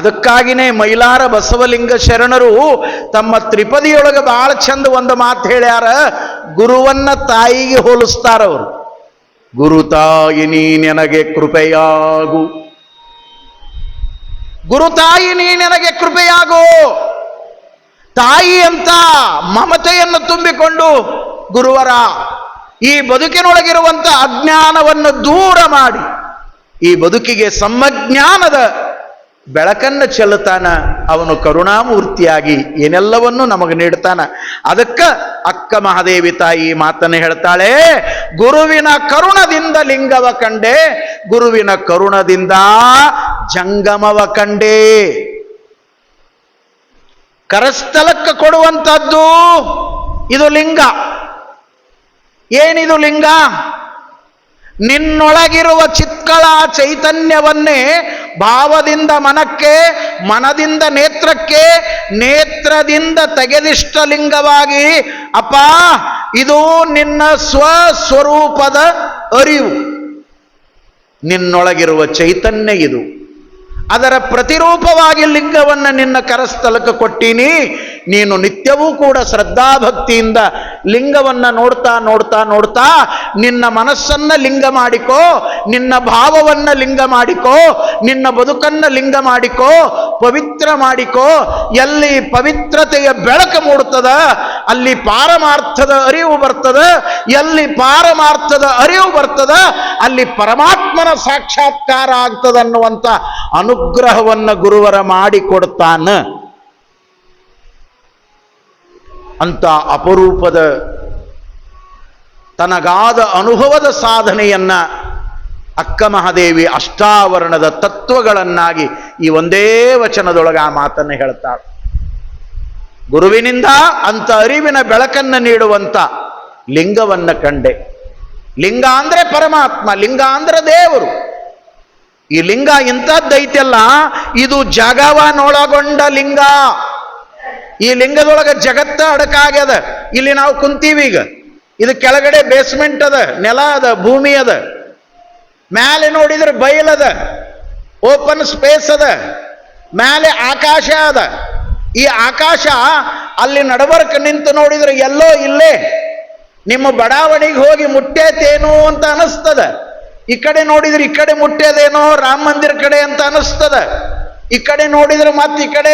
ಅದಕ್ಕಾಗಿನೇ ಮೈಲಾರ ಬಸವಲಿಂಗ ಶರಣರು ತಮ್ಮ ತ್ರಿಪದಿಯೊಳಗೆ ಬಹಳ ಚಂದ ಒಂದು ಮಾತು ಹೇಳ್ಯಾರ, ಗುರುವನ್ನ ತಾಯಿಗೆ ಹೋಲಿಸ್ತಾರವರು ಗುರು ತಾಯಿ ನೀ ನನಗೆ ಕೃಪೆಯಾಗು. ಗುರು ತಾಯಿ ನೀ ನನಗೆ ಕೃಪೆಯಾಗು. ತಾಯಿ ಅಂತ ಮಮತೆಯನ್ನು ತುಂಬಿಕೊಂಡು, ಗುರುವರ ಈ ಬದುಕಿನೊಳಗಿರುವಂಥ ಅಜ್ಞಾನವನ್ನು ದೂರ ಮಾಡಿ, ಈ ಬದುಕಿಗೆ ಸಮ್ಮಜ್ಞಾನದ ಬೆಳಕನ್ನು ಚೆಲ್ಲುತ್ತಾನ, ಅವನು ಕರುಣಾಮೂರ್ತಿಯಾಗಿ ಏನೆಲ್ಲವನ್ನು ನಮಗೆ ನೀಡ್ತಾನ ಅದಕ್ಕ ಅಕ್ಕ ಮಹಾದೇವಿ ತಾಯಿ ಮಾತನ್ನು ಹೇಳ್ತಾಳೆ, ಗುರುವಿನ ಕರುಣದಿಂದ ಲಿಂಗವ ಕಂಡೆ, ಗುರುವಿನ ಕರುಣದಿಂದ ಜಂಗಮವ ಕಂಡೆ. ಕರಸ್ಥಲಕ್ಕೆ ಕೊಡುವಂಥದ್ದು, ಇದು ಲಿಂಗ. ಏನಿದು ಲಿಂಗ? ನಿನ್ನೊಳಗಿರುವ ಚಿತ್ಕಳ ಚೈತನ್ಯವನ್ನೇ ಭಾವದಿಂದ ಮನಕ್ಕೆ, ಮನದಿಂದ ನೇತ್ರಕ್ಕೆ, ನೇತ್ರದಿಂದ ತೆಗೆದಿಷ್ಟಲಿಂಗವಾಗಿ, ಅಪ್ಪ, ಇದು ನಿನ್ನ ಸ್ವಸ್ವರೂಪದ ಅರಿವು. ನಿನ್ನೊಳಗಿರುವ ಚೈತನ್ಯ ಇದು. ಅದರ ಪ್ರತಿರೂಪವಾಗಿ ಲಿಂಗವನ್ನು ನಿನ್ನ ಕರಸ್ಥಲಕ್ಕೆ ಕೊಟ್ಟೀನಿ, ನೀನು ನಿತ್ಯವೂ ಕೂಡ ಶ್ರದ್ಧಾಭಕ್ತಿಯಿಂದ ಲಿಂಗವನ್ನ ನೋಡ್ತಾ ನೋಡ್ತಾ ನೋಡ್ತಾ ನಿನ್ನ ಮನಸ್ಸನ್ನ ಲಿಂಗ ಮಾಡಿಕೋ, ನಿನ್ನ ಭಾವವನ್ನ ಲಿಂಗ ಮಾಡಿಕೋ, ನಿನ್ನ ಬದುಕನ್ನ ಲಿಂಗ ಮಾಡಿಕೋ ಪವಿತ್ರ ಮಾಡಿಕೋ, ಎಲ್ಲಿ ಪವಿತ್ರತೆಯ ಬೆಳಕು ಮೂಡುತ್ತದ, ಅಲ್ಲಿ ಪಾರಮಾರ್ಥದ ಅರಿವು ಬರ್ತದ, ಎಲ್ಲಿ ಪಾರಮಾರ್ಥದ ಅರಿವು ಬರ್ತದ, ಅಲ್ಲಿ ಪರಮಾತ್ಮನ ಸಾಕ್ಷಾತ್ಕಾರ ಆಗ್ತದನ್ನುವಂಥ ಅನುಗ್ರಹವನ್ನು ಗುರುವರ ಮಾಡಿಕೊಡ್ತಾನ. ಅಂತ ಅಪರೂಪದ ತನಗಾದ ಅನುಭವದ ಸಾಧನೆಯನ್ನ ಅಕ್ಕ ಮಹಾದೇವಿ ಅಷ್ಟಾವರಣದ ತತ್ವಗಳನ್ನಾಗಿ ಈ ಒಂದೇ ವಚನದೊಳಗೆ ಆ ಮಾತನ್ನು ಹೇಳ್ತಾಳೆ. ಗುರುವಿನಿಂದ ಅಂತ ಅರಿವಿನ ಬೆಳಕನ್ನು ನೀಡುವಂತ ಲಿಂಗವನ್ನ ಕಂಡೆ. ಲಿಂಗ ಅಂದ್ರೆ ಪರಮಾತ್ಮ, ಲಿಂಗ ಅಂದ್ರೆ ದೇವರು. ಈ ಲಿಂಗ ಇಂಥದ್ದೈತಲ್ಲ ಇದು ಜಗವನೊಳಗೊಂಡ ಲಿಂಗ. ಈ ಲಿಂಗದೊಳಗೆ ಜಗತ್ತ ಅಡಕಾಗ್ಯದ. ಇಲ್ಲಿ ನಾವು ಕುಂತೀವಿ ಈಗ. ಇದು ಕೆಳಗಡೆ ಬೇಸ್ಮೆಂಟ್ ಅದ, ನೆಲ ಅದ, ಭೂಮಿ ಅದ. ಮ್ಯಾಲೆ ನೋಡಿದ್ರೆ ಬಯಲದ ಓಪನ್ ಸ್ಪೇಸ್ ಅದ, ಮ್ಯಾಲೆ ಆಕಾಶ ಅದ. ಈ ಆಕಾಶ ಅಲ್ಲಿ ನಡಬರ್ಕ ನಿಂತು ನೋಡಿದ್ರೆ ಎಲ್ಲೋ ಇಲ್ಲೇ ನಿಮ್ಮ ಬಡಾವಣೆಗೆ ಹೋಗಿ ಮುಟ್ಟೇತೇನು ಅಂತ ಅನಿಸ್ತದ. ಈ ಕಡೆ ನೋಡಿದ್ರೆ ಈ ಕಡೆ ಮುಟ್ಟೇದೇನೋ ರಾಮ ಮಂದಿರ ಕಡೆ ಅಂತ ಅನಿಸ್ತದ. ಈ ಕಡೆ ನೋಡಿದ್ರೆ ಮತ್ತೆ ಈ ಕಡೆ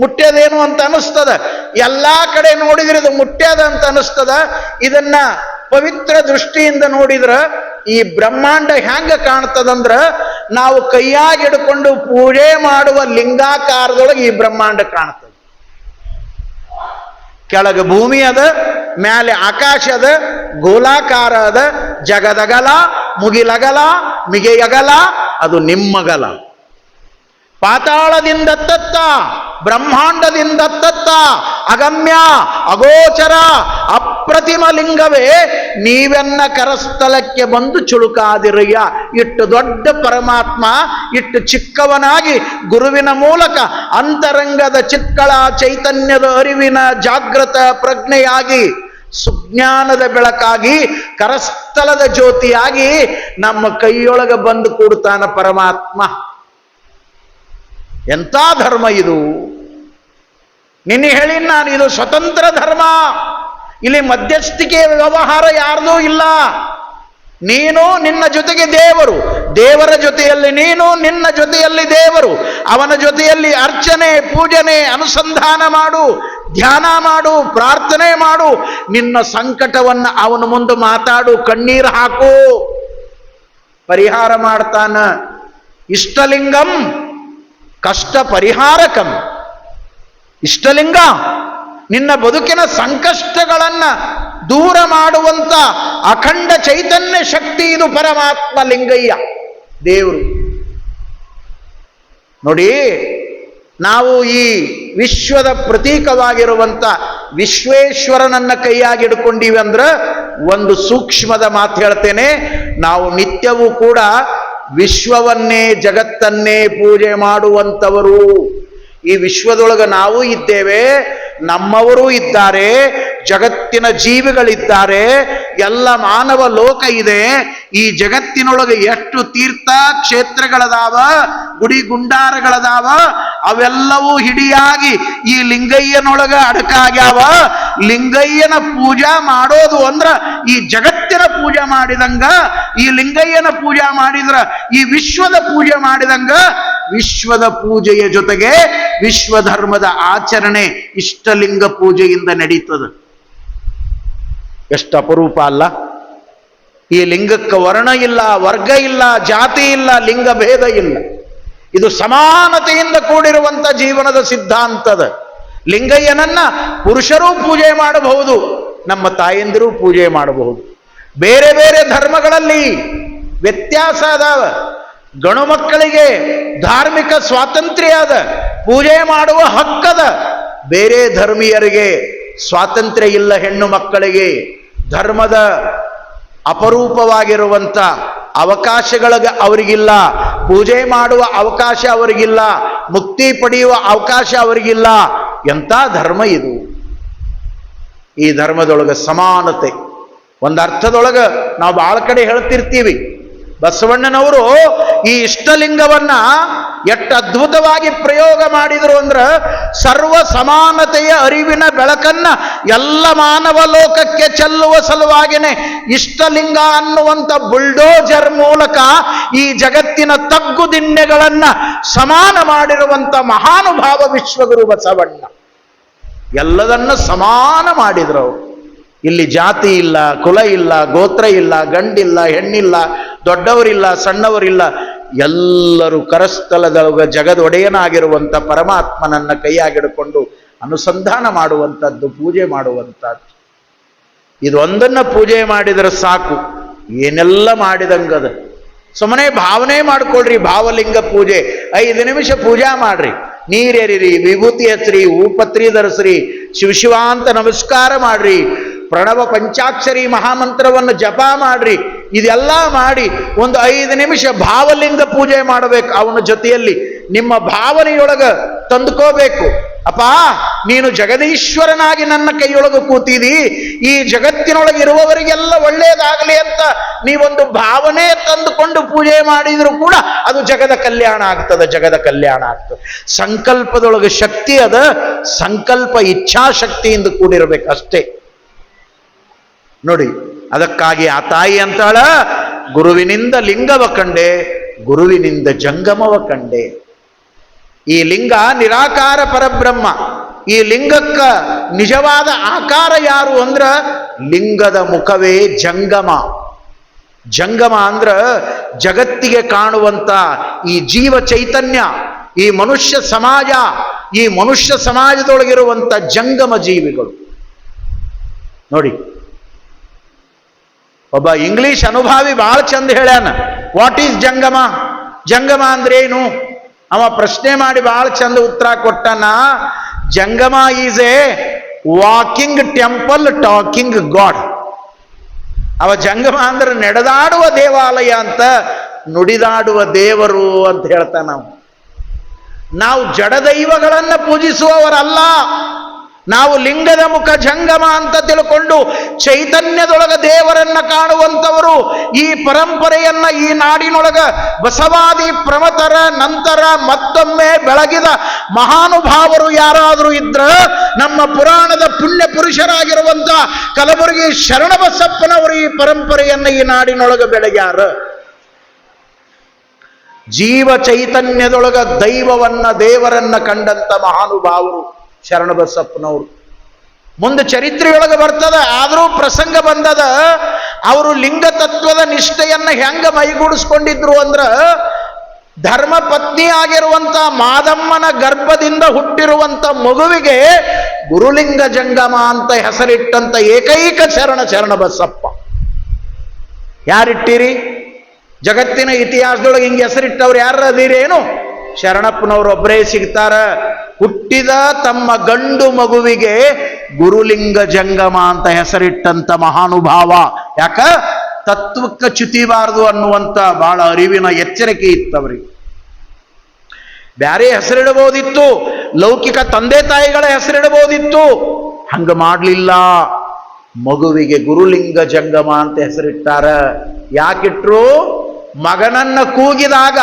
ಮುಟ್ಟೇದೇನು ಅಂತ ಅನಿಸ್ತದ. ಎಲ್ಲಾ ಕಡೆ ನೋಡಿದ್ರೆ ಇದು ಮುಟ್ಟ್ಯದ ಅಂತ ಅನಿಸ್ತದ. ಇದನ್ನ ಪವಿತ್ರ ದೃಷ್ಟಿಯಿಂದ ನೋಡಿದ್ರ ಈ ಬ್ರಹ್ಮಾಂಡ ಹೆಂಗ ಕಾಣ್ತದಂದ್ರ ನಾವು ಕೈಯಾಗಿಡ್ಕೊಂಡು ಪೂಜೆ ಮಾಡುವ ಲಿಂಗಾಕಾರದೊಳಗೆ ಈ ಬ್ರಹ್ಮಾಂಡ ಕಾಣ್ತದೆ. ಕೆಳಗೆ ಭೂಮಿ ಅದ, ಮ್ಯಾಲೆ ಆಕಾಶ ಅದ, ಗೋಲಾಕಾರ ಅದ ಜಗದಗಲ ಮುಗಿಲಗಲ ಮಿಗೆಯಗಲ ಅದು ನಿಮ್ಮಗಲ ಪಾತಾಳದಿಂದ ತತ್ತ, ಬ್ರಹ್ಮಾಂಡದಿಂದ ತತ್ತ, ಅಗಮ್ಯ, ಅಗೋಚರ ಅಪ್ರತಿಮ ಲಿಂಗವೇ ನೀವೆನ್ನ ಕರಸ್ಥಲಕ್ಕೆ ಬಂದು ಚುಳುಕಾದಿರಯ್ಯ. ಇಟ್ಟು ದೊಡ್ಡ ಪರಮಾತ್ಮ, ಇಟ್ಟು ಚಿಕ್ಕವನಾಗಿ ಗುರುವಿನ ಮೂಲಕ ಅಂತರಂಗದ ಚಿತ್ಕಳ ಚೈತನ್ಯದ ಅರಿವಿನ ಜಾಗೃತ ಪ್ರಜ್ಞೆಯಾಗಿ, ಸುಜ್ಞಾನದ ಬೆಳಕಾಗಿ, ಕರಸ್ಥಲದ ಜ್ಯೋತಿಯಾಗಿ ನಮ್ಮ ಕೈಯೊಳಗ ಬಂದು ಕೂಡ್ತಾನ ಪರಮಾತ್ಮ. ಎಂಥ ಧರ್ಮ ಇದು? ನಿನ್ನೆ ಹೇಳಿ ನಾನು, ಇದು ಸ್ವತಂತ್ರ ಧರ್ಮ. ಇಲ್ಲಿ ಮಧ್ಯಸ್ಥಿಕೆ ವ್ಯವಹಾರ ಯಾರ್ದೂ ಇಲ್ಲ. ನೀನು ನಿನ್ನ ಜೊತೆಗೆ ದೇವರು. ದೇವರ ಜೊತೆಯಲ್ಲಿ ನೀನು, ನಿನ್ನ ಜೊತೆಯಲ್ಲಿ ದೇವರು. ಅವನ ಜೊತೆಯಲ್ಲಿ ಅರ್ಚನೆ, ಪೂಜನೆ, ಅನುಸಂಧಾನ ಮಾಡು, ಧ್ಯಾನ ಮಾಡು, ಪ್ರಾರ್ಥನೆ ಮಾಡು. ನಿನ್ನ ಸಂಕಟವನ್ನು ಅವನ ಮುಂದೆ ಮಾತಾಡು, ಕಣ್ಣೀರು ಹಾಕು. ಪರಿಹಾರ ಮಾಡ್ತಾನ. ಇಷ್ಟಲಿಂಗಂ ಕಷ್ಟ ಪರಿಹಾರಕಂ ಇಷ್ಟಲಿಂಗ ನಿನ್ನ ಬದುಕಿನ ಸಂಕಷ್ಟಗಳನ್ನು ದೂರ ಮಾಡುವಂತ ಅಖಂಡ ಚೈತನ್ಯ ಶಕ್ತಿ ಇದು ಪರಮಾತ್ಮ ಲಿಂಗಯ್ಯ, ದೇವರು. ನೋಡಿ, ನಾವು ಈ ವಿಶ್ವದ ಪ್ರತೀಕವಾಗಿರುವಂತ ವಿಶ್ವೇಶ್ವರನನ್ನ ಕೈಯಾಗಿ ಹಿಡ್ಕೊಂಡೀವಿ ಅಂದ್ರೆ ಒಂದು ಸೂಕ್ಷ್ಮದ ಮಾತು ಹೇಳ್ತೇನೆ, ನಾವು ನಿತ್ಯವೂ ಕೂಡ ವಿಶ್ವವನ್ನೇ, ಜಗತ್ತನ್ನೇ ಪೂಜೆ ಮಾಡುವಂಥವರು ಈ ವಿಶ್ವದೊಳಗೆ ನಾವು ಇದ್ದೇವೆ ನಮ್ಮವರು ಇದ್ದಾರೆ, ಜಗತ್ತಿನ ಜೀವಿಗಳಿದ್ದಾರೆ, ಎಲ್ಲ ಮಾನವ ಲೋಕ ಇದೆ. ಈ ಜಗತ್ತಿನೊಳಗೆ ಎಷ್ಟು ತೀರ್ಥ ಕ್ಷೇತ್ರಗಳದಾವ, ಗುಡಿ ಗುಂಡಾರಗಳದಾವ, ಅವೆಲ್ಲವೂ ಹಿಡಿಯಾಗಿ ಈ ಲಿಂಗಯ್ಯನೊಳಗ ಅಡಕಾಗ್ಯಾವ ಲಿಂಗಯ್ಯನ ಪೂಜಾ ಮಾಡೋದು ಅಂದ್ರ ಈ ಜಗತ್ತಿನ ಪೂಜೆ ಮಾಡಿದಂಗ, ಈ ಲಿಂಗಯ್ಯನ ಪೂಜಾ ಮಾಡಿದ್ರ, ಈ ವಿಶ್ವದ ಪೂಜೆ ಮಾಡಿದಂಗ ವಿಶ್ವದ ಪೂಜೆಯ ಜೊತೆಗೆ ವಿಶ್ವಧರ್ಮದ ಆಚರಣೆ ಇಷ್ಟಲಿಂಗ ಪೂಜೆಯಿಂದ ನಡೀತದೆ. ಎಷ್ಟು ಅಪರೂಪ ಅಲ್ಲ. ಈ ಲಿಂಗಕ್ಕೆ ವರ್ಣ ಇಲ್ಲ, ವರ್ಗ ಇಲ್ಲ, ಜಾತಿ ಇಲ್ಲ, ಲಿಂಗ ಭೇದ ಇಲ್ಲ. ಇದು ಸಮಾನತೆಯಿಂದ ಕೂಡಿರುವಂತ ಜೀವನದ ಸಿದ್ಧಾಂತದ. ಲಿಂಗಯ್ಯನನ್ನ ಪುರುಷರೂ ಪೂಜೆ ಮಾಡಬಹುದು, ನಮ್ಮ ತಾಯಂದಿರೂ ಪೂಜೆ ಮಾಡಬಹುದು. ಬೇರೆ ಬೇರೆ ಧರ್ಮಗಳಲ್ಲಿ ವ್ಯತ್ಯಾಸ ಅದಾವ. ಗಣು ಮಕ್ಕಳಿಗೆ ಧಾರ್ಮಿಕ ಸ್ವಾತಂತ್ರ್ಯ ಅದ, ಪೂಜೆ ಮಾಡುವ ಹಕ್ಕದ ಬೇರೆ ಧರ್ಮೀಯರಿಗೆ ಸ್ವಾತಂತ್ರ್ಯ ಇಲ್ಲ ಹೆಣ್ಣು ಮಕ್ಕಳಿಗೆ. ಧರ್ಮದ ಅಪರೂಪವಾಗಿರುವಂಥ ಅವಕಾಶಗಳಿಗೆ ಅವರಿಗಿಲ್ಲ, ಪೂಜೆ ಮಾಡುವ ಅವಕಾಶ ಅವರಿಗಿಲ್ಲ, ಮುಕ್ತಿ ಪಡೆಯುವ ಅವಕಾಶ ಅವರಿಗಿಲ್ಲ. ಎಂಥ ಧರ್ಮ ಇದು? ಈ ಧರ್ಮದೊಳಗೆ ಸಮಾನತೆ. ಒಂದು ಅರ್ಥದೊಳಗೆ ನಾವು ಭಾಳ ಕಡೆ ಹೇಳ್ತಿರ್ತೀವಿ. ಬಸವಣ್ಣನವರು ಈ ಇಷ್ಟಲಿಂಗವನ್ನ ಎಷ್ಟು ಅದ್ಭುತವಾಗಿ ಪ್ರಯೋಗ ಮಾಡಿದರು ಅಂದ್ರೆ ಸರ್ವ ಸಮಾನತೆಯ ಅರಿವಿನ ಬೆಳಕನ್ನ ಎಲ್ಲ ಮಾನವ ಲೋಕಕ್ಕೆ ಚೆಲ್ಲುವ ಸಲುವಾಗಿನೇ ಇಷ್ಟಲಿಂಗ ಅನ್ನುವಂಥ ಬುಲ್ಡೋಜರ್ ಮೂಲಕ ಈ ಜಗತ್ತಿನ ತಗ್ಗು ದಿಣ್ಣೆಗಳನ್ನ ಸಮಾನ ಮಾಡಿರುವಂಥ ಮಹಾನುಭಾವ ವಿಶ್ವಗುರು ಬಸವಣ್ಣ. ಎಲ್ಲದನ್ನ ಸಮಾನ ಮಾಡಿದ್ರು ಅವರು. ಇಲ್ಲಿ ಜಾತಿ ಇಲ್ಲ, ಕುಲ ಇಲ್ಲ, ಗೋತ್ರ ಇಲ್ಲ, ಗಂಡಿಲ್ಲ, ಹೆಣ್ಣಿಲ್ಲ ದೊಡ್ಡವರಿಲ್ಲ, ಸಣ್ಣವರಿಲ್ಲ, ಎಲ್ಲರೂ ಕರಸ್ಥಲದೊಳಗ ಜಗದೊಡೆಯನಾಗಿರುವಂಥ ಪರಮಾತ್ಮನನ್ನ ಕೈಯಾಗಿಡಿಕೊಂಡು ಅನುಸಂಧಾನ ಮಾಡುವಂಥದ್ದು ಪೂಜೆ ಮಾಡುವಂಥದ್ದು ಇದೊಂದನ್ನ ಪೂಜೆ ಮಾಡಿದರೆ ಸಾಕು, ಏನೆಲ್ಲ ಮಾಡಿದಂಗದ? ಸುಮ್ಮನೆ ಭಾವನೆ ಮಾಡ್ಕೊಳ್ರಿ, ಭಾವಲಿಂಗ ಪೂಜೆ. ಐದು ನಿಮಿಷ ಪೂಜಾ ಮಾಡ್ರಿ. ನೀರೆರಿರಿ, ವಿಭೂತಿ ಹಚ್ರಿ ಊಪತ್ರಿ ಧರಿಸ್ರಿ, ಶಿವ ಶಿವ ಅಂತ ನಮಸ್ಕಾರ ಮಾಡ್ರಿ. ಪ್ರಣವ ಪಂಚಾಕ್ಷರಿ ಮಹಾಮಂತ್ರವನ್ನು ಜಪ ಮಾಡ್ರಿ, ಇದೆಲ್ಲ ಮಾಡಿ ಒಂದು ಐದು ನಿಮಿಷ ಭಾವಲಿಂಗ ಪೂಜೆ ಮಾಡಬೇಕು ಅವನ ಜೊತೆಯಲ್ಲಿ. ನಿಮ್ಮ ಭಾವನೆಯೊಳಗ ತಂದುಕೋಬೇಕು. ಅಪ್ಪ, ನೀನು ಜಗದೀಶ್ವರನಾಗಿ ನನ್ನ ಕೈಯೊಳಗೆ ಕೂತಿದಿ, ಈ ಜಗತ್ತಿನೊಳಗೆ ಇರುವವರಿಗೆಲ್ಲ ಒಳ್ಳೆಯದಾಗಲಿ ಅಂತ ನೀವೊಂದು ಭಾವನೆ ತಂದುಕೊಂಡು ಪೂಜೆ ಮಾಡಿದ್ರು ಕೂಡ ಅದು ಜಗದ ಕಲ್ಯಾಣ ಆಗ್ತದೆ, ಜಗದ ಕಲ್ಯಾಣ ಆಗ್ತದೆ. ಸಂಕಲ್ಪದೊಳಗೆ ಶಕ್ತಿ ಅದ, ಸಂಕಲ್ಪ ಇಚ್ಛಾಶಕ್ತಿಯಿಂದ ಕೂಡಿರಬೇಕು ಅಷ್ಟೇ. ನೋಡಿ, ಅದಕ್ಕಾಗಿ ಆ ತಾಯಿ ಅಂತಾಳ, ಗುರುವಿನಿಂದ ಲಿಂಗವ ಕಂಡೆ, ಗುರುವಿನಿಂದ ಜಂಗಮವ ಕಂಡೆ. ಈ ಲಿಂಗ ನಿರಾಕಾರ ಪರಬ್ರಹ್ಮ. ಈ ಲಿಂಗಕ್ಕ ನಿಜವಾದ ಆಕಾರ ಯಾರು ಅಂದ್ರ, ಲಿಂಗದ ಮುಖವೇ ಜಂಗಮ. ಜಂಗಮ ಅಂದ್ರ ಜಗತ್ತಿಗೆ ಕಾಣುವಂತ ಈ ಜೀವ ಚೈತನ್ಯ, ಈ ಮನುಷ್ಯ ಸಮಾಜ, ಈ ಮನುಷ್ಯ ಸಮಾಜದೊಳಗಿರುವಂತ ಜಂಗಮ ಜೀವಿಗಳು. ನೋಡಿ ಒಬ್ಬ ಇಂಗ್ಲಿಷ್ ಅನುಭಾವಿ ಬಹಳ ಚಂದ ಹೇಳ್ಯಾನ. ವಾಟ್ ಈಸ್ ಜಂಗಮ? ಜಂಗಮ ಅಂದ್ರೇನು? ಅವ ಪ್ರಶ್ನೆ ಮಾಡಿ ಬಹಳ ಚಂದ ಉತ್ತರ ಕೊಟ್ಟನ, Jangama is a walking temple talking god ಅವ ಜಂಗಮ ಅಂದ್ರೆ ನಡೆದಾಡುವ ದೇವಾಲಯ ಅಂತ, ನುಡಿದಾಡುವ ದೇವರು ಅಂತ ಹೇಳ್ತಾನ ನಾವು ನಾವು ಜಡದೈವಗಳನ್ನ ಪೂಜಿಸುವವರಲ್ಲ. ನಾವು ಲಿಂಗದ ಮುಖ ಜಂಗಮ ಅಂತ ತಿಳ್ಕೊಂಡು ಚೈತನ್ಯದೊಳಗ ದೇವರನ್ನ ಕಾಣುವಂಥವರು ಈ ಪರಂಪರೆಯನ್ನ ಈ ನಾಡಿನೊಳಗ ಬಸವಾದಿ ಪ್ರಮತರ ನಂತರ ಮತ್ತೊಮ್ಮೆ ಬೆಳಗಿದ ಮಹಾನುಭಾವರು ಯಾರಾದರೂ ಇದ್ರ ನಮ್ಮ ಪುರಾಣದ ಪುಣ್ಯ ಪುರುಷರಾಗಿರುವಂತ ಕಲಬುರಗಿ ಶರಣಬಸಪ್ಪನವರು ಈ ಪರಂಪರೆಯನ್ನ ಈ ನಾಡಿನೊಳಗ ಬೆಳಗ್ಯಾರ. ಜೀವ ಚೈತನ್ಯದೊಳಗ ದೈವವನ್ನ ದೇವರನ್ನ ಕಂಡಂತ ಮಹಾನುಭಾವರು. ಶರಣಬಸಪ್ಪನವರು. ಮುಂದೆ ಚರಿತ್ರೆಯೊಳಗೆ ಬರ್ತದ, ಆದರೂ ಪ್ರಸಂಗ ಬಂದದ, ಅವರು ಲಿಂಗ ತತ್ವದ ನಿಷ್ಠೆಯನ್ನು ಹೆಂಗ ಮೈಗೂಡಿಸ್ಕೊಂಡಿದ್ರು ಅಂದ್ರ ಧರ್ಮ ಪತ್ನಿ ಆಗಿರುವಂತ ಮಾದಮ್ಮನ ಗರ್ಭದಿಂದ ಹುಟ್ಟಿರುವಂತ ಮಗುವಿಗೆ ಗುರುಲಿಂಗ ಜಂಗಮ ಅಂತ ಹೆಸರಿಟ್ಟಂತ ಏಕೈಕ ಶರಣ ಶರಣ ಬಸಪ್ಪ ಯಾರಿಟ್ಟಿರಿ? ಜಗತ್ತಿನ ಇತಿಹಾಸದೊಳಗೆ ಹಿಂಗೆ ಹೆಸರಿಟ್ಟವ್ರು ಯಾರು ಅದೀರೇನು? ಶರಣಪ್ಪನವ್ರೊಬ್ಬರೇ ಸಿಗ್ತಾರ. ಹುಟ್ಟಿದ ತಮ್ಮ ಗಂಡು ಮಗುವಿಗೆ ಗುರುಲಿಂಗ ಜಂಗಮ ಅಂತ ಹೆಸರಿಟ್ಟಂತ ಮಹಾನುಭಾವ. ಯಾಕ? ತತ್ವಕ್ಕೆ ಚ್ಯುತಿಬಾರದು ಅನ್ನುವಂತ ಬಹಳ ಅರಿವಿನ ಎಚ್ಚರಿಕೆ ಇತ್ತವ್ರಿಗೆ. ಬ್ಯಾರೆ ಹೆಸರಿಡಬಹುದಿತ್ತು. ಲೌಕಿಕ ತಂದೆ ತಾಯಿಗಳ ಹೆಸರಿಡಬಹುದಿತ್ತು. ಹಂಗ ಮಾಡಲಿಲ್ಲ. ಮಗುವಿಗೆ ಗುರುಲಿಂಗ ಜಂಗಮ ಅಂತ ಹೆಸರಿಟ್ಟಾರ. ಯಾಕಿಟ್ರು? ಮಗನನ್ನ ಕೂಗಿದಾಗ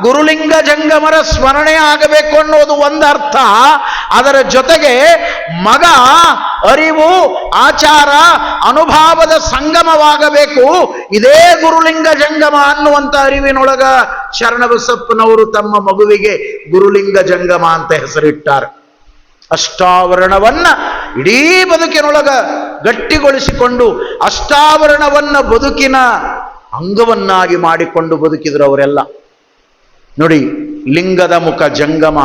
ಗುರುಲಿಂಗ ಜಂಗಮರ ಸ್ಮರಣೆ ಆಗಬೇಕು ಅನ್ನೋದು ಒಂದು ಅರ್ಥ. ಅದರ ಜೊತೆಗೆ ಮಗ ಅರಿವು, ಆಚಾರ, ಅನುಭಾವದ ಸಂಗಮವಾಗಬೇಕು. ಇದೇ ಗುರುಲಿಂಗ ಜಂಗಮ ಅನ್ನುವಂಥ ಅರಿವಿನೊಳಗ ಶರಣಬಸಪ್ಪನವರು ತಮ್ಮ ಮಗುವಿಗೆ ಗುರುಲಿಂಗ ಜಂಗಮ ಅಂತ ಹೆಸರಿಟ್ಟಾರೆ. ಅಷ್ಟಾವರಣವನ್ನ ಇಡೀ ಬದುಕಿನೊಳಗ ಗಟ್ಟಿಗೊಳಿಸಿಕೊಂಡು ಅಷ್ಟಾವರಣವನ್ನ ಬದುಕಿನ ಅಂಗವನ್ನಾಗಿ ಮಾಡಿಕೊಂಡು ಬದುಕಿದ್ರು ಅವರೆಲ್ಲ. ನೋಡಿ, ಲಿಂಗದ ಮುಖ ಜಂಗಮ.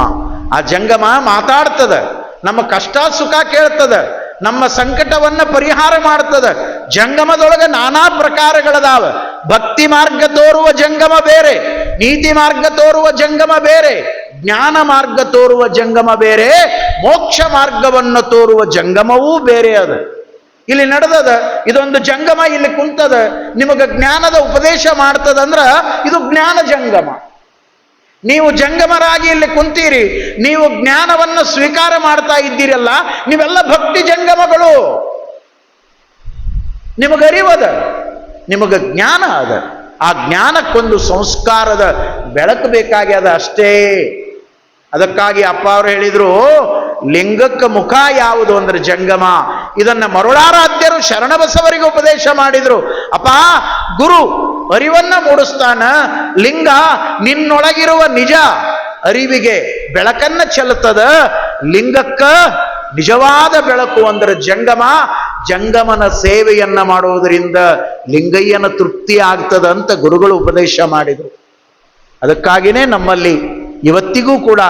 ಆ ಜಂಗಮ ಮಾತಾಡ್ತದ. ನಮ್ಮ ಕಷ್ಟ ಸುಖ ಕೇಳ್ತದ. ನಮ್ಮ ಸಂಕಟವನ್ನ ಪರಿಹಾರ ಮಾಡ್ತದ. ಜಂಗಮದೊಳಗೆ ನಾನಾ ಪ್ರಕಾರಗಳದಾವ. ಭಕ್ತಿ ಮಾರ್ಗ ತೋರುವ ಜಂಗಮ ಬೇರೆ, ನೀತಿ ಮಾರ್ಗ ತೋರುವ ಜಂಗಮ ಬೇರೆ, ಜ್ಞಾನ ಮಾರ್ಗ ತೋರುವ ಜಂಗಮ ಬೇರೆ, ಮೋಕ್ಷ ಮಾರ್ಗವನ್ನು ತೋರುವ ಜಂಗಮವೂ ಬೇರೆ ಅದ. ಇಲ್ಲಿ ನಡೆದದ, ಇದೊಂದು ಜಂಗಮ, ಇಲ್ಲಿ ಕುಂತದ, ನಿಮಗೆ ಜ್ಞಾನದ ಉಪದೇಶ ಮಾಡ್ತದಂದ್ರ ಇದು ಜ್ಞಾನ ಜಂಗಮ. ನೀವು ಜಂಗಮರಾಗಿ ಇಲ್ಲಿ ಕುಂತೀರಿ, ನೀವು ಜ್ಞಾನವನ್ನು ಸ್ವೀಕಾರ ಮಾಡ್ತಾ ಇದ್ದೀರಲ್ಲ, ನೀವೆಲ್ಲ ಭಕ್ತಿ ಜಂಗಮಗಳು. ನಿಮಗರಿವದ ನಿಮಗ ಜ್ಞಾನ ಅದ. ಆ ಜ್ಞಾನಕ್ಕೊಂದು ಸಂಸ್ಕಾರದ ಬೆಳಕು ಬೇಕಾಗ್ಯದ ಅಷ್ಟೇ. ಅದಕ್ಕಾಗಿ ಅಪ್ಪ ಅವರು ಹೇಳಿದ್ರು ಲಿಂಗಕ್ಕೆ ಮುಖ ಯಾವುದು ಅಂದ್ರೆ ಜಂಗಮ. ಇದನ್ನ ಮರುಳಾರಾಧ್ಯರು ಶರಣಬಸವರಿಗೆ ಉಪದೇಶ ಮಾಡಿದ್ರು. ಅಪ್ಪ, ಗುರು, ಅರಿವನ್ನ ಮೂಡಿಸ್ತಾನ. ಲಿಂಗ ನಿನ್ನೊಳಗಿರುವ ನಿಜ ಅರಿವಿಗೆ ಬೆಳಕನ್ನ ಚೆಲ್ಲುತ್ತದ. ಲಿಂಗಕ್ಕ ನಿಜವಾದ ಬೆಳಕು ಅಂದ್ರೆ ಜಂಗಮ. ಜಂಗಮನ ಸೇವೆಯನ್ನ ಮಾಡುವುದರಿಂದ ಲಿಂಗಯ್ಯನ ತೃಪ್ತಿ ಆಗ್ತದ ಅಂತ ಗುರುಗಳು ಉಪದೇಶ ಮಾಡಿದರು. ಅದಕ್ಕಾಗಿಯೇ ನಮ್ಮಲ್ಲಿ ಇವತ್ತಿಗೂ ಕೂಡ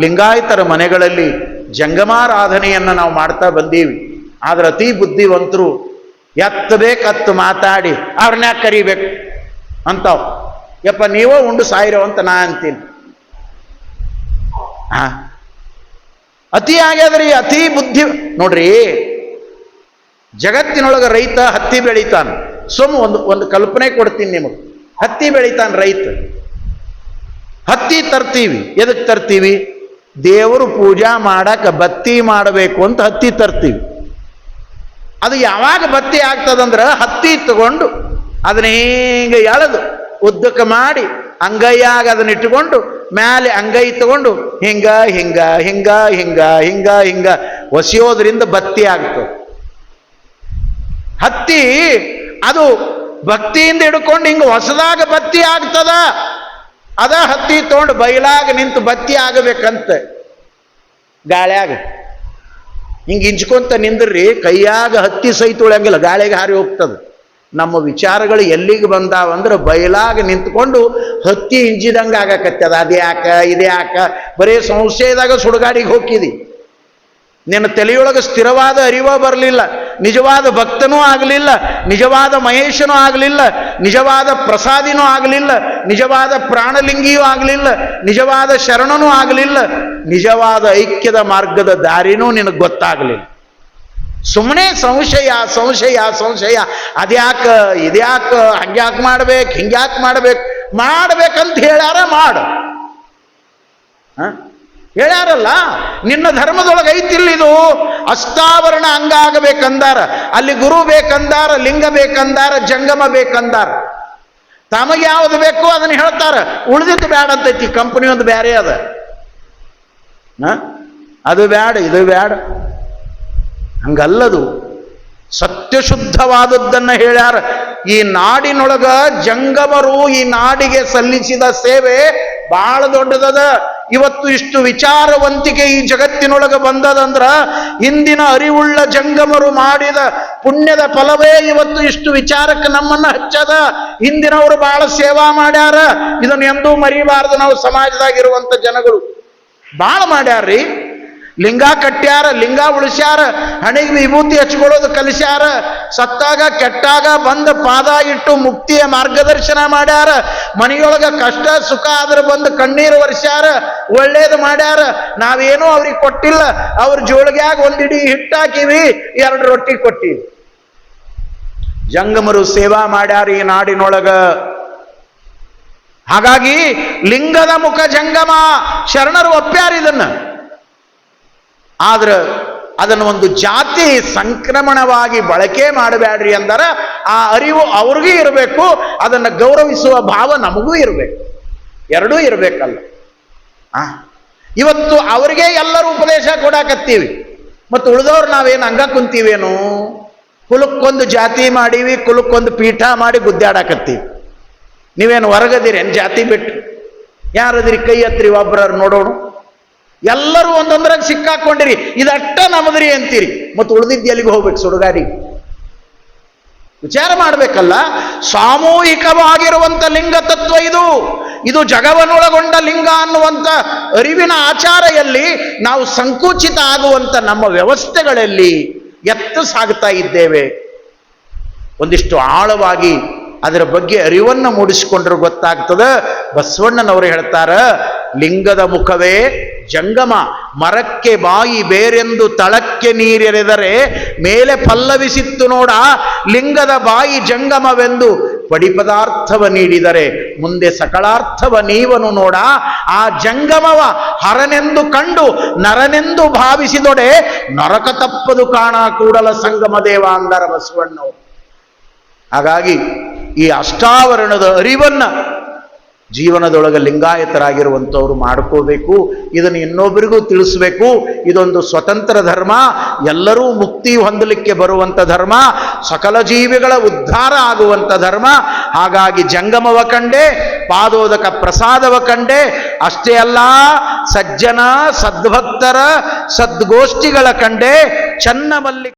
ಲಿಂಗಾಯತರ ಮನೆಗಳಲ್ಲಿ ಜಂಗಮಾರಾಧನೆಯನ್ನು ನಾವು ಮಾಡ್ತಾ ಬಂದೀವಿ. ಆದ್ರೆ ಅತಿ ಬುದ್ಧಿವಂತರು ಎತ್ತಬೇಕತ್ತು ಮಾತಾಡಿ ಅವ್ರನ್ನ ಕರಿಬೇಕು. ಅಂತಾವ್. ಯಪ್ಪ, ನೀವೋ ಉಂಡು ಸಾಯಿರೋ ಅಂತ ನಾ ಅಂತೀನಿ. ಅತಿ ಆಗ್ಯಾದ್ರಿ ಅತಿ ಬುದ್ಧಿ, ನೋಡ್ರಿ, ಜಗತ್ತಿನೊಳಗೆ ರೈತ ಹತ್ತಿ ಬೆಳಿತಾನ. ಸುಮ್ ಒಂದು ಒಂದು ಕಲ್ಪನೆ ಕೊಡ್ತೀನಿ ನಿಮಗೆ. ಹತ್ತಿ ಬೆಳಿತಾನ ರೈತ. ಹತ್ತಿ ತರ್ತೀವಿ. ಎದಕ್ಕೆ ತರ್ತೀವಿ? ದೇವರು ಪೂಜಾ ಮಾಡಕ್ಕೆ ಬತ್ತಿ ಮಾಡಬೇಕು ಅಂತ ಹತ್ತಿ ತರ್ತೀವಿ. ಅದು ಯಾವಾಗ ಬತ್ತಿ ಆಗ್ತದಂದ್ರೆ ಹತ್ತಿ ತಗೊಂಡು ಅದನ್ನ ಹಿಂಗೆ ಎಳೆದು ಉದ್ದಕ್ಕೆ ಮಾಡಿ ಅಂಗೈಯಾಗ ಅದನ್ನ ಇಟ್ಟುಕೊಂಡು ಮೇಲೆ ಅಂಗೈ ತಗೊಂಡು ಹಿಂಗ ಹಿಂಗ ಹಿಂಗ ಹಿಂಗ ಹಿಂಗ ಹಿಂಗ ಒಸಿಯೋದ್ರಿಂದ ಬತ್ತಿ ಆಗ್ತದೆ. ಹತ್ತಿ ಅದು ಭಕ್ತಿಯಿಂದ ಹಿಡ್ಕೊಂಡು ಹಿಂಗೆ ಹೊಸದಾಗ ಬತ್ತಿ ಆಗ್ತದ. ಅದ ಹತ್ತಿ ತೊಗೊಂಡು ಬೈಲಾಗ ನಿಂತು ಬತ್ತಿ ಆಗಬೇಕಂತ. ಗಾಳ್ಯಾಗ. ಹಿಂಗ ಇಂಚ್ಕೊಂತ ನಿಂದ್ರಿ, ಕೈಯಾಗ ಹತ್ತಿ ಸಹಿತ ಉಳಿಯಂಗಿಲ್ಲ, ಗಾಳಿಗೆ ಹಾರಿ ಹೋಗ್ತದೆ. ನಮ್ಮ ವಿಚಾರಗಳು ಎಲ್ಲಿಗೆ ಬಂದಾವಂದ್ರೆ ಬಯಲಾಗ ನಿಂತ್ಕೊಂಡು ಹತ್ತಿ ಇಂಜಿದಂಗೆ ಆಗಕತ್ತದ ಅದ್ಯಾಕ ಇದ್ಯಾಕ ಬರೀ ಸಂಶಯದಾಗ ಸುಡುಗಾಡಿಗೆ ಹೋಗಿದಿ ನಿನ್ನ ತಲೆಯೊಳಗೆ ಸ್ಥಿರವಾದ ಅರಿವ ಬರಲಿಲ್ಲ. ನಿಜವಾದ ಭಕ್ತನೂ ಆಗಲಿಲ್ಲ, ನಿಜವಾದ ಮಹೇಶನೂ ಆಗಲಿಲ್ಲ, ನಿಜವಾದ ಪ್ರಸಾದಿನೂ ಆಗಲಿಲ್ಲ, ನಿಜವಾದ ಪ್ರಾಣಲಿಂಗಿಯೂ ಆಗಲಿಲ್ಲ, ನಿಜವಾದ ಶರಣನೂ ಆಗಲಿಲ್ಲ, ನಿಜವಾದ ಐಕ್ಯದ ಮಾರ್ಗದ ದಾರಿನೂ ನಿನಗೆ ಗೊತ್ತಾಗಲಿಲ್ಲ ಸುಮ್ಮನೆ ಸಂಶಯ ಸಂಶಯ ಸಂಶಯ, ಅದ್ಯಾಕ, ಇದ್ಯಾಕ, ಹಂಗ್ಯಾಕೆ ಮಾಡ್ಬೇಕು, ಹಿಂಗ್ಯಾಕೆ ಮಾಡ್ಬೇಕು, ಮಾಡ್ಬೇಕಂತ ಹೇಳ್ಯಾರ ಮಾಡು ಹ? ಹೇಳ್ಯಾರಲ್ಲ, ನಿನ್ನ ಧರ್ಮದೊಳಗೆ ಐತಿಲ್ಲ ಇದು. ಅಷ್ಟಾವರಣ ಅಂಗ ಆಗಬೇಕಂದಾರ ಅಲ್ಲಿ ಗುರು ಬೇಕಂದಾರ, ಲಿಂಗ ಬೇಕಂದಾರ, ಜಂಗಮ ಬೇಕಂದಾರ. ತಮಗೆ ಯಾವುದು ಬೇಕು ಅದನ್ನ ಹೇಳ್ತಾರ. ಉಳಿದಿದ್ದು ಬ್ಯಾಡ ಅಂತೈತಿ ಕಂಪನಿ ಒಂದು ಬೇರೆ ಅದ? ಅದು ಬ್ಯಾಡ, ಇದು ಬ್ಯಾಡ. ಹಂಗಲ್ಲದು. ಸತ್ಯಶುದ್ಧವಾದದ್ದನ್ನು ಹೇಳ್ಯಾರ. ಈ ನಾಡಿನೊಳಗ ಜಂಗಮರು ಈ ನಾಡಿಗೆ ಸಲ್ಲಿಸಿದ ಸೇವೆ ಬಹಳ ದೊಡ್ಡದದ. ಇವತ್ತು ಇಷ್ಟು ವಿಚಾರವಂತಿಕೆ ಈ ಜಗತ್ತಿನೊಳಗ ಬಂದದಂದ್ರ ಇಂದಿನ ಅರಿವುಳ್ಳ ಜಂಗಮರು ಮಾಡಿದ ಪುಣ್ಯದ ಫಲವೇ ಇವತ್ತು ಇಷ್ಟು ವಿಚಾರಕ್ಕೆ ನಮ್ಮನ್ನ ಹಚ್ಚದ. ಹಿಂದಿನವರು ಬಹಳ ಸೇವಾ ಮಾಡ್ಯಾರ. ಇದನ್ನು ಎಂದೂ ಮರಿಬಾರದು. ನಾವು ಸಮಾಜದಾಗಿರುವಂತ ಜನಗಳು ಬಹಳ ಮಾಡ್ಯಾರ್ರಿ. ಲಿಂಗ ಕಟ್ಟ್ಯಾರ ಲಿಂಗ ಉಳಿಸ್ಯಾರ, ಹಣೆಗೆ ವಿಭೂತಿ ಹಚ್ಕೊಳ್ಳೋದು ಕಲಿಸ್ಯಾರ, ಸತ್ತಾಗ ಕೆಟ್ಟಾಗ ಬಂದ ಪಾದ ಇಟ್ಟು ಮುಕ್ತಿಯ ಮಾರ್ಗದರ್ಶನ ಮಾಡ್ಯಾರ, ಮನೆಯೊಳಗ ಕಷ್ಟ ಸುಖ ಆದ್ರೆ ಬಂದು ಕಣ್ಣೀರು ಒರೆಸ್ಯಾರ, ಒಳ್ಳೇದು ಮಾಡ್ಯಾರ, ನಾವೇನೂ ಅವ್ರಿಗೆ ಕೊಟ್ಟಿಲ್ಲ, ಅವ್ರ ಜೋಳಿಗ್ಯಾಗ ಒಂದಿಡಿ ಹಿಟ್ಟಾಕಿವಿ ಎರಡು ರೊಟ್ಟಿ ಕೊಟ್ಟಿವಿ ಜಂಗಮರು ಸೇವಾ ಮಾಡ್ಯಾರ ಈ ನಾಡಿನೊಳಗ. ಹಾಗಾಗಿ ಲಿಂಗದ ಮುಖ ಜಂಗಮ, ಶರಣರು ಒಪ್ಪ್ಯಾರ ಇದನ್ನ. ಆದ್ರ ಅದನ್ನು ಒಂದು ಜಾತಿ ಸಂಕ್ರಮಣವಾಗಿ ಬಳಕೆ ಮಾಡಬೇಡ್ರಿ ಅಂದರೆ ಆ ಅರಿವು ಅವ್ರಿಗೂ ಇರಬೇಕು, ಅದನ್ನು ಗೌರವಿಸುವ ಭಾವ ನಮಗೂ ಇರಬೇಕು. ಎರಡೂ ಇರಬೇಕಲ್ಲ. ಆ? ಇವತ್ತು ಅವರಿಗೆ ಎಲ್ಲರೂ ಉಪದೇಶ ಕೊಡಾಕತ್ತೀವಿ. ಮತ್ತು ಉಳಿದವ್ರು ನಾವೇನು ಹಂಗ ಕುಂತೀವೇನು? ಕುಲಕ್ಕೊಂದು ಜಾತಿ ಮಾಡೀವಿ, ಕುಲಕ್ಕೊಂದು ಪೀಠ ಮಾಡಿ ಗುದ್ದಾಡಾಕತ್ತೀವಿ. ನೀವೇನು ಹೊರಗದಿರೇನು ಜಾತಿ ಬಿಟ್ಟು ಯಾರದಿರಿ ಕೈ ಹತ್ರಿ ಒಬ್ಬರ ನೋಡೋಣ ಎಲ್ಲರೂ ಒಂದೊಂದ್ರಾಗ ಸಿಕ್ಕಾಕೊಂಡಿರಿ. ಇದಟ್ಟ ನಮದ್ರಿ ಅಂತೀರಿ. ಮತ್ತು ಉಳಿದಿದ್ದು ಎಲ್ಲಿಗೆ ಹೋಗ್ಬೇಕು ಸುಡುಗಾಡಿ? ವಿಚಾರ ಮಾಡಬೇಕಲ್ಲ. ಸಾಮೂಹಿಕವಾಗಿರುವಂಥ ಲಿಂಗ ತತ್ವ ಇದು. ಇದು ಜಗವನ್ನೊಳಗೊಂಡ ಲಿಂಗ ಅನ್ನುವಂಥ ಅರಿವಿನ ಆಚಾರೆಯಲ್ಲಿ ನಾವು ಸಂಕುಚಿತ ಆಗುವಂಥ ನಮ್ಮ ವ್ಯವಸ್ಥೆಗಳಲ್ಲಿ ಎತ್ತ ಸಾಗ್ತಾ ಇದ್ದೇವೆ. ಒಂದಿಷ್ಟು ಆಳವಾಗಿ ಅದರ ಬಗ್ಗೆ ಅರಿವನ್ನು ಮೂಡಿಸಿಕೊಂಡ್ರೆ ಗೊತ್ತಾಗ್ತದ. ಬಸವಣ್ಣನವರು ಹೇಳ್ತಾರ, ಲಿಂಗದ ಮುಖವೇ ಜಂಗಮ, ಮರಕ್ಕೆ ಬಾಯಿ ಬೇರೆಂದು ತಳಕ್ಕೆ ನೀರೆರೆದರೆ ಮೇಲೆ ಪಲ್ಲವಿಸಿತ್ತು ನೋಡ, ಲಿಂಗದ ಬಾಯಿ ಜಂಗಮವೆಂದು ಪಡಿಪದಾರ್ಥವ ನೀಡಿದರೆ, ಮುಂದೆ ಸಕಲಾರ್ಥವ ನೀವನು ನೋಡ, ಆ ಜಂಗಮವ ಹರನೆಂದು ಕಂಡು ನರನೆಂದು ಭಾವಿಸಿದೊಡೆ, ನರಕ ತಪ್ಪದು ಕಾಣ ಕೂಡಲ ಸಂಗಮ ದೇವ ಅಂದರ ಬಸವಣ್ಣವು ಹಾಗಾಗಿ ಈ ಅಷ್ಟಾವರಣದ ಅರಿವನ್ನ ಜೀವನದೊಳಗೆ ಲಿಂಗಾಯತರಾಗಿರುವಂಥವ್ರು ಮಾಡ್ಕೋಬೇಕು, ಇದನ್ನು ಇನ್ನೊಬ್ಬರಿಗೂ ತಿಳಿಸ್ಬೇಕು. ಇದೊಂದು ಸ್ವತಂತ್ರ ಧರ್ಮ, ಎಲ್ಲರೂ ಮುಕ್ತಿ ಹೊಂದಲಿಕ್ಕೆ ಬರುವಂಥ ಧರ್ಮ, ಸಕಲ ಜೀವಿಗಳ ಉದ್ಧಾರ ಆಗುವಂಥ ಧರ್ಮ. ಹಾಗಾಗಿ ಜಂಗಮವ ಕಂಡೆ, ಪಾದೋದಕ ಪ್ರಸಾದವ ಕಂಡೆ, ಅಷ್ಟೇ ಅಲ್ಲ, ಸಜ್ಜನ, ಸದ್ಭಕ್ತರ, ಸದ್ಗೋಷ್ಠಿಗಳ ಕಂಡೆ, ಚನ್ನಮಲ್ಲಿ